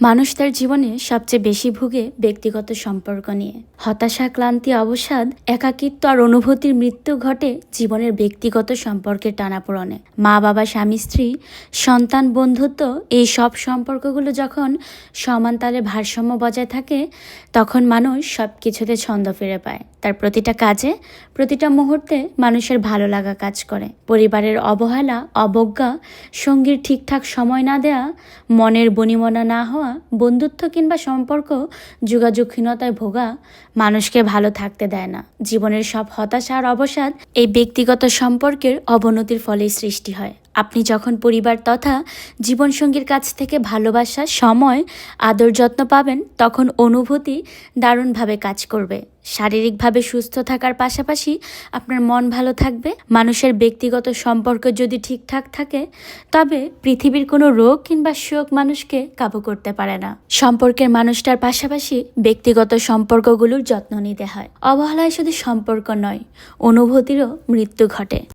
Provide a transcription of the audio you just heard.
মানুষ তার জীবনে সবচেয়ে বেশি ভুগে ব্যক্তিগত সম্পর্ক নিয়ে। হতাশা, ক্লান্তি, অবসাদ, একাকিত্ব আর অনুভূতির মৃত্যু ঘটে জীবনের ব্যক্তিগত সম্পর্কের টানাপোড়নে। মা, বাবা, স্বামী, স্ত্রী, সন্তান, বন্ধুত্ব এই সব সম্পর্কগুলো যখন সমান তালে ভারসাম্য বজায় থাকে, তখন মানুষ সব কিছুতে ছন্দ ফিরে পায়। তার প্রতিটা কাজে, প্রতিটা মুহূর্তে মানুষের ভালো লাগা কাজ করে। পরিবারের অবহেলা, অবজ্ঞা, সঙ্গীর ঠিকঠাক সময় না দেয়া, মনের বনিমনা না হওয়া বন্ধুত্ব কিংবা সম্পর্ক যোগাযোগহীনতায় ভোগা মানুষকে ভালো থাকতে দেয় না। জীবনের সব হতাশা আর অবসাদ এই ব্যক্তিগত সম্পর্কের অবনতির ফলেই সৃষ্টি হয়। আপনি যখন পরিবার তথা জীবনসঙ্গীর কাছ থেকে ভালোবাসা, সময়, আদর যত্ন পাবেন, তখন অনুভূতি দারুণভাবে কাজ করবে। শারীরিকভাবে সুস্থ থাকার পাশাপাশি আপনার মন ভালো থাকবে। মানুষের ব্যক্তিগত সম্পর্ক যদি ঠিকঠাক থাকে, তবে পৃথিবীর কোনো রোগ কিংবা শোক মানুষকে কাবু করতে পারে না। সম্পর্কের মানুষটার পাশাপাশি ব্যক্তিগত সম্পর্কগুলোর যত্ন নিতে হয়। অবহেলায় শুধু সম্পর্ক নয়, অনুভূতিরও মৃত্যু ঘটে।